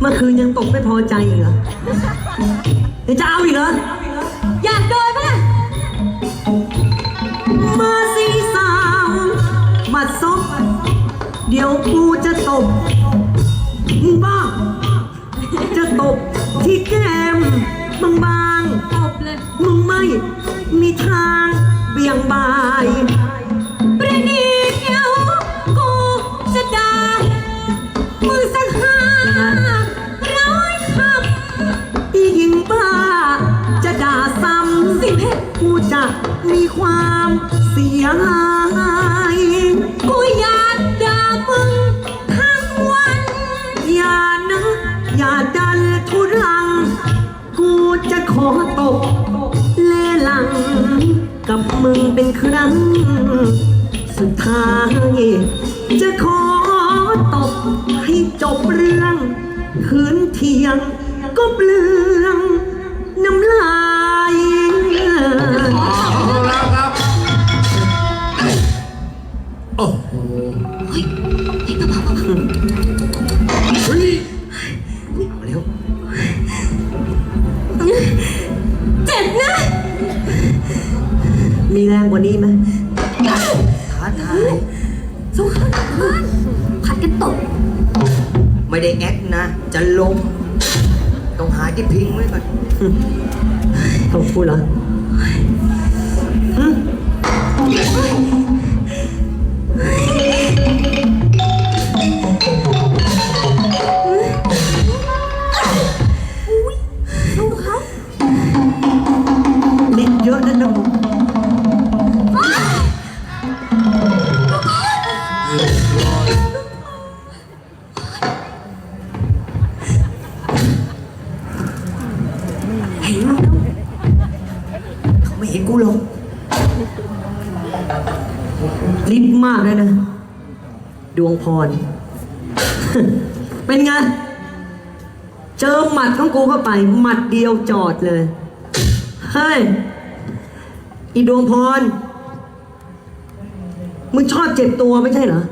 เมื่อคืนยังตกไม่พอใจอีกเหรอยังจะเอาอีกเหรอ อยากโดนปะล่ะมาสีสาวมาซบเดี๋ยวกูจะตบมึงบ้าจะตบที่แก้มบางตบเลยๆมึงไม่มีทางเบี่ยงบายประเดี๋ยวกูจะด่ามึงสักห้า ความเสียหาย กูอยากด่ามึงทั้งวัน อย่านะ อย่าดันทุรัง กูจะขอตกเลหลัง กับมึงเป็นครั้ง สุดท้าย จะขอตบให้จบเรื่องคืนเที่ยงก็เปลืองน้ำลาย มีแรงกว่านี้ไหมท้าทายสู้เขาเพื่อนผัดกันตบไม่ได้แอคนะ จะลมต้องหาที่พิงไว้ก่อนต้องพูดเหรอ วงพร เป็นไง เจอหมัดของกูเข้าไป หมัดเดียวจอดเลย เฮ้ย อีดวงพร มึงชอบเจ็บตัวไม่ใช่เหรอ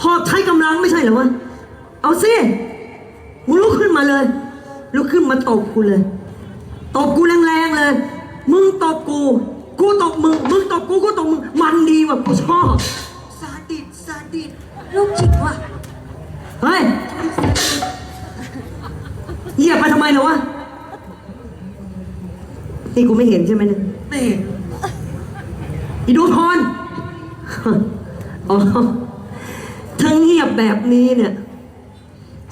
ชอบใช้กำลังไม่ใช่เหรอวะ เอาสิ มึงลุกขึ้นมาเลย ลุกขึ้นมาตบกูเลย ตบกูแรงๆเลย มึงตบกู กูตบมึง มึงตบกู กูตบมึง มันดีว่ะกูชอบ ดิดลูกจิกว่ะเฮ้ยเหยียบไปทำไมเหรอวะ นี่กูไม่เห็นใช่ไหมเนี่ย ไม่เห็นอีดูพร อ๋อทั้งเงียบแบบนี้เนี่ย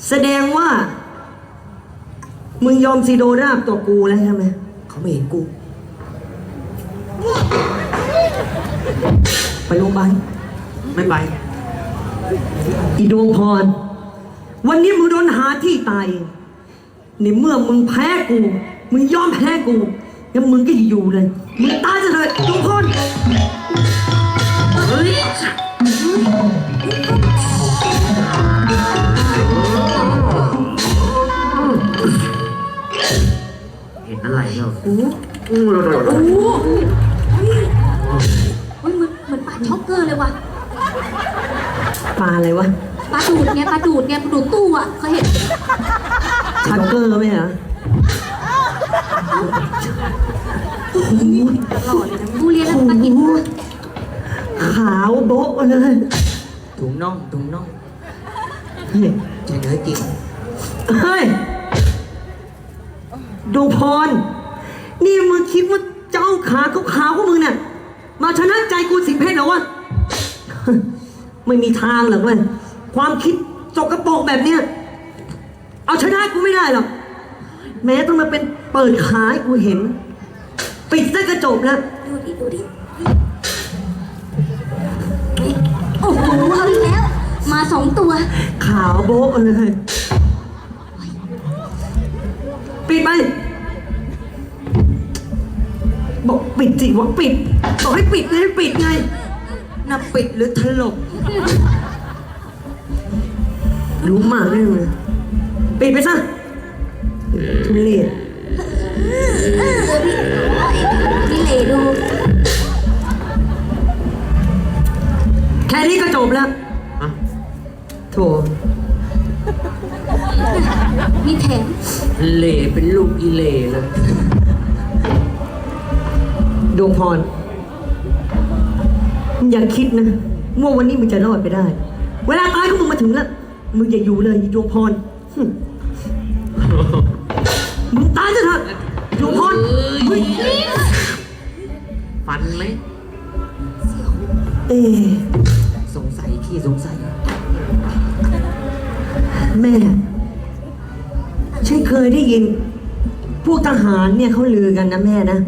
แสดงว่า มึงยอมซีโดราบตัวกูแล้วใช่ไหม เขาไม่เห็นกู ไปโรงพยาบาลไม่ไป อีดวงพร วันนี้มึงโดนหาที่ตายเองในเมื่อมึงแพ้กู มึงยอมแพ้กูงั้นมึงก็อย่าอยู่เลย มึงตายจะเลยดวงพรเฮ้ยเห็นอะไรเหรอโอ้โหเฮ้ยเหมือนเหมือนปลาช็อกเกอร์เลยว่ะ ปลาอะไรวะปลาดูดไงปลาดูดไงปลาดูดตู้อะเคยเห็นชักเกอร์ไหมเหรอกูเรียนแล้วปลากินขาวโบ๊ะเลยถุงน่องถุงน่องเฮ้ยใช่เนื้อจริงเฮ้ยดวงพร นี่มึงคิดว่าเจ้าขาขาวๆของมึงเนี่ยมาชนะใจกูสิงเพชรเหรอวะ ไม่มีทางหรอกเว้ยความคิดจกกระโปรงแบบเนี้ยเอาชนะกูไม่ได้หรอกแม้ต้องมาเป็นเปิดขายกูเห็น ปิดซะกระจบแล้วดูดิดูดิโอ้โหเอาอีกแล้ว มาสองตัวขาวโบ๊ะเลย ปิดไป บอกปิดสิบอกปิด บอกให้ปิดไงปิดไงน่าปิดหรือถลก รู้มากเรื่องเลยปิดไปซะทุเรศนี่เลดู แค่นี้ก็จบแล้วโถมีแถมเล่เป็นลูกอีเล่เลยดวงพร อย่าคิดนะ ว่าวันนี้มึงจะรอดไปได้ เวลาตายของมึงมาถึงแล้ว มึงอย่าอยู่เลยดวงพรหึมึงตายซะเถอะดวงพรเฮ้ยฟันไหมเอ๊ะสงสัยขี้สงสัย แม่ ฉันเคยได้ยิน พวกทหารเนี่ยเขาลือกันนะแม่นะ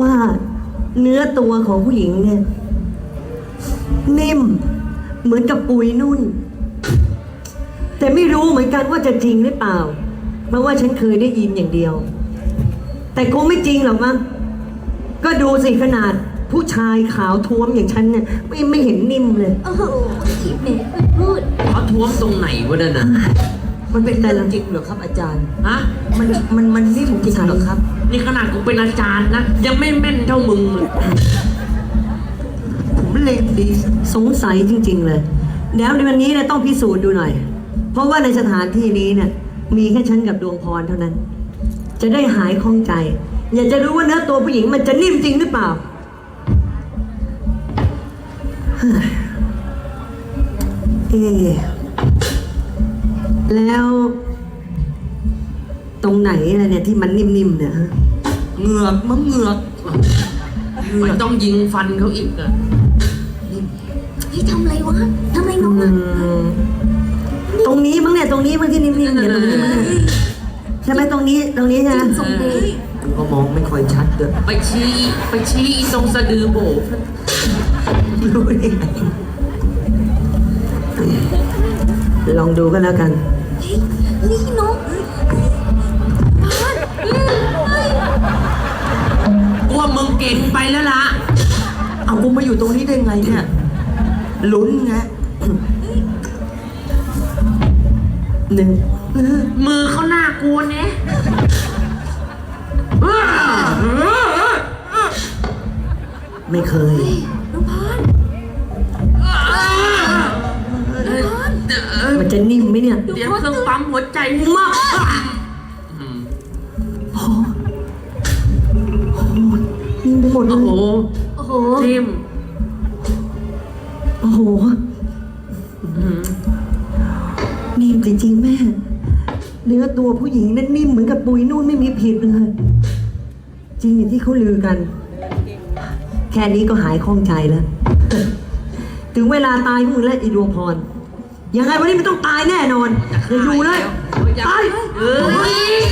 ว่าเนื้อตัวของผู้หญิงเนี่ย นิ่ม เหมือนกับปุยนุ่น แต่ไม่รู้เหมือนกันว่าจะจริงหรือเปล่า เพราะว่าฉันเคยได้ยินอย่างเดียว แต่คงไม่จริงหรอกมั้งก็ดูสิขนาดผู้ชายขาวท้วมอย่างฉันเนี่ยไม่ไม่เห็นนิ่มเลย โอ้โหแหมพูด เขาท้วมตรงไหนวะนั่นน่ะมันเป็นเรื่องจริงเหรอครับ อาจารย์ ฮะ มันมันมันนิ่มจริงเหรอครับ นี่ขนาดกูเป็นอาจารย์นะ ยังไม่แม่นเท่ามึงเลยผม เล่นดีสงสัยจริง ๆ เลย เดี๋ยวในวันนี้เนี่ยต้องพิสูจน์ดูหน่อย เพราะว่าในสถานที่นี้เนี่ยมีแค่ฉันกับดวงพรเท่านั้น จะได้หายคล่องใจ อยากจะรู้ว่าเนื้อตัวผู้หญิงมันจะนิ่มจริงหรือเปล่าเฮ้ยเอะแล้วตรงไหนอะไรเนี่ยที่มันนิ่มๆเนี่ยฮะ เหงือกมั้งเหงือกมันต้องยิงฟันเขาอีกอะเฮ้ยทำอะไรวะทำไมน้องอือะมตรงนี้มั้งเนี่ยตรงนี้มั้งที่นิ่มๆเนี่ยตรงนี้มั้งเนี่ยใช่ไหมตรงนี้ตรงนี้ใช่ไหมส่งเดชผมก็มองไม่ค่อยชัดเลยไปชี้ไปชี้อีตรงสะดือโบกรู้ได้ไงลองดูก็แล้วกัน เฮ้ยน้องพานอืมเฮ้ยกูว่ามึงเก่งไปแล้วล่ะ เอากูมาอยู่ตรงนี้ได้ไงเนี่ย ลุ้นไงหนึ่งมือเขาหน้ากลัวเนี่ยไม่เคยน้องพานมันจะนิ่มไหมเนี่ยเดี๋ยวเครื่องปั๊มหัวใจมากอืมโอ้โหโอ้โหนิ่มไปหมดเลโอ้ยโหโอ้โหทิม โอ้โหอืมนิ่มจริงๆแม่ เนื้อตัวผู้หญิงนั่นนิ่มเหมือนกับปุยนุ่นไม่มีผิดเลย จริงอย่างที่เขาลือกัน แค่นี้ก็หายคล่องใจแล้ว ถึงเวลาตายของมึงแล้วอีดวงพร ยังไงวันนี้มันต้องตายแน่นอน อย่าอยู่เลย ตาย เอ้ย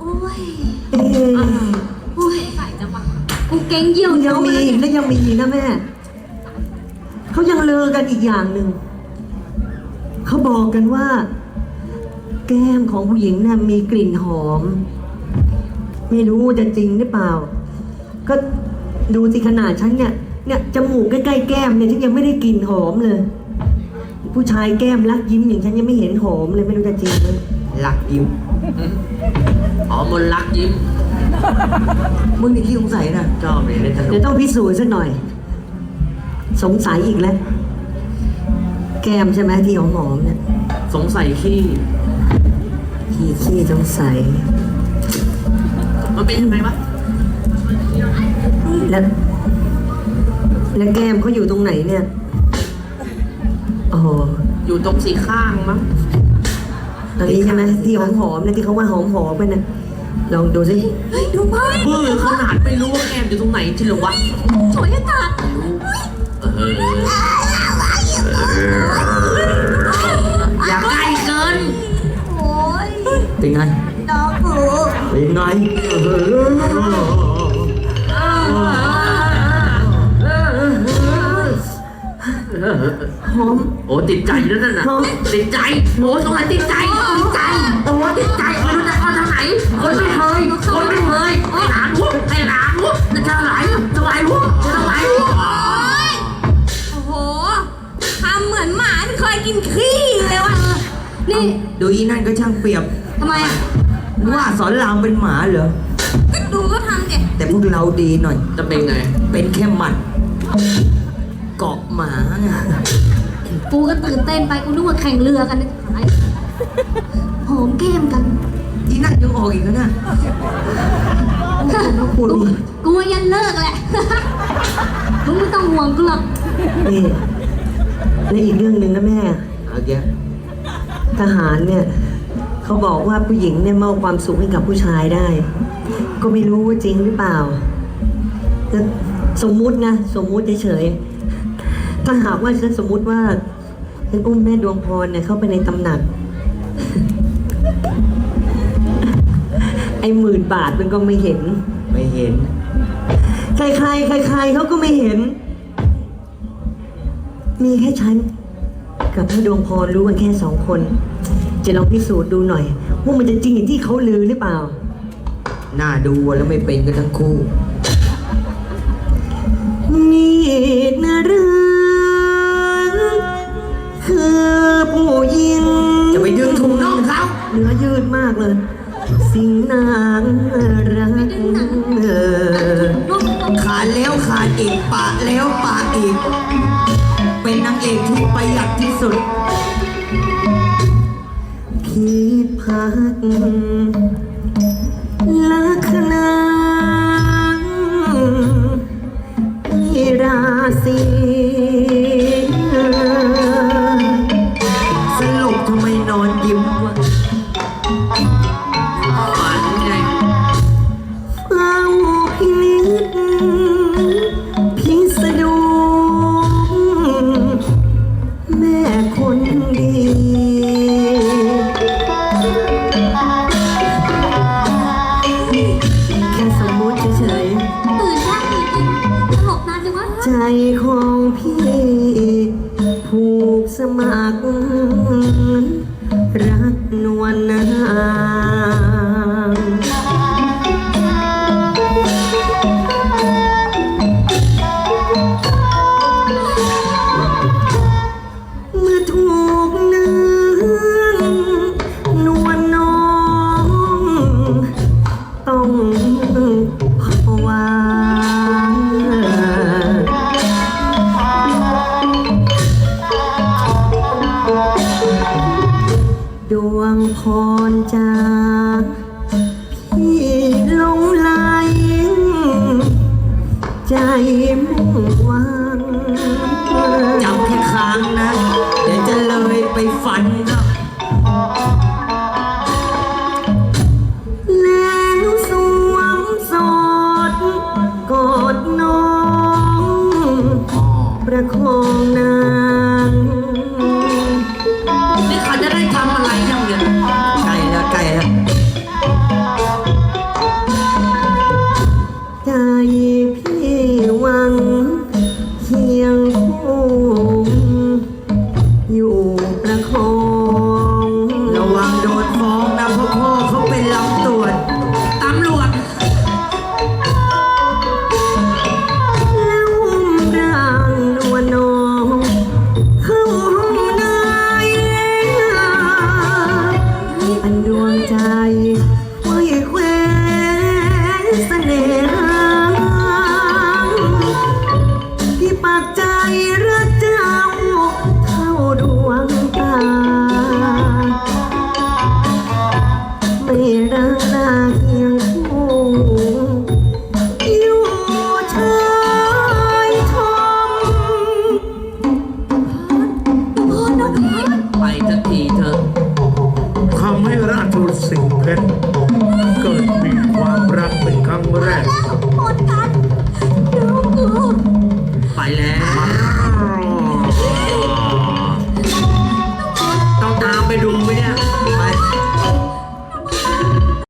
โอ้ยเอ๊ะโอ้ยใส่จังวะกูเก่งเยี่ยวยังมีอีกและยังมีอีกนะแม่ เขายังลือกันอีกอย่างหนึ่ง เขาบอกกันว่า แก้มของผู้หญิงน่ะมีกลิ่นหอม ไม่รู้จะจริงหรือเปล่า ก็ดูสิขนาดฉันเนี่ย เนี่ยจมูกใกล้ๆแก้มเนี่ยฉันยังไม่ได้กลิ่นหอมเลย ผู้ชายแก้มรักยิ้มอย่างฉันยังไม่เห็นหอมเลยไม่รู้จะจริงไหมหลักยิ้มอ๋อมนต์รักยิ้มมึงนี่ขี้สงสัยนะชอบเลยเล่นสนุเดี๋ยกวต้องพิสูจน์สักหน่อย สงสัยอีกแล้ว แก้มใช่ไหมที่หอมๆเนี่ยสงสัยขี้ขี้ขี้สงสัย มันเป็นยังไงวะแล้ว แล้วแก้มเขาอยู่ตรงไหนเนี่ย โอ้โหอยู่ตรงสีข้างมั้งตรงนี้ใช่ไหมที่หอมหอมๆเนี่ยที่เขาว่าหอมหอมๆไปเนี่ยลองดูสิเฮ้ยดูพานเบื่อขนาดไม่รู้ว่าแก้มอยู่ตรงไหนจริงเหรอวะ สวยอากาศเอออย่าใกล้เกิน โอ้ยเป็นไง น้องกูเป็นไงหอมโอ้ติดใจแล้วนั่นน่ะหอมติดใจโอ้สงสัยติดใจติดใจโอ้ติดใจไม่รู้จะเอาทางไหนคนไม่เคยคนไม่เคยไอ้หลานวุ้ไอ้หลานวุ้จะเจอไหลจะไหลวุ้จะไหลวุ้ กินขี้เลยวะนี่ ดูอีนั่นก็ช่างเปรียบ ทำไมอะว่าสอนรามเป็นหมาเหรอ ก็ดูก็ทำดิแต่พวกเราดีหน่อย จะเป็นไง เป็นแค่หมัด เกาะหมาไงกกูก็ตื่นเต้นไป กูนึกว่าแข่งเรือกันนะหายหอมแก้มกันที่นั่นยังออกอีกแล้วนะพูดกูกูว่ายันเลิกแหละ มึงไม่ต้องห่วงกูหรอกนี่ และอีกเรื่องหนึ่งนะแม่ เอาเยอะทหารเนี่ยเขาบอกว่าผู้หญิงเนี่ยมอบความสุขให้กับผู้ชายได้ ก็ไม่รู้ว่าจริงหรือเปล่าแต่สมมุตินะสมมุติเฉยๆถ้าหากว่าฉันสมมุติว่าฉันอุ้มแม่ดวงพรเนี่ยเข้าไปในตำหนัก ไอ้หมื่นบาทมันก็ไม่เห็น ไม่เห็น ใครๆใครๆเขาก็ไม่เห็น มีแค่ฉัน กับพระดวงพรรู้กันแค่สองคน จะลองพิสูจน์ดูหน่อย ว่ามันจะจริงอย่างที่เขาลือหรือเปล่าหน้าดูแล้วไม่เป็นกันทั้งคู่ นี่นะเรื่องคือผู้หญิงจะไปดึงถุงน่องเขาเนื้อยืดมากเลย สิ่งนางรักเออ ขาดแล้วขาดอีกปะแล้วปะอีก เป็นนางเอกที่ประหยัดที่สุดคิดพักลักษณะที่ราศี วงพรจากพี่หลงไหลใจมุ่งหวัง จำแค่ค้างนะ เดี๋ยวจะเลยไปฝันนะ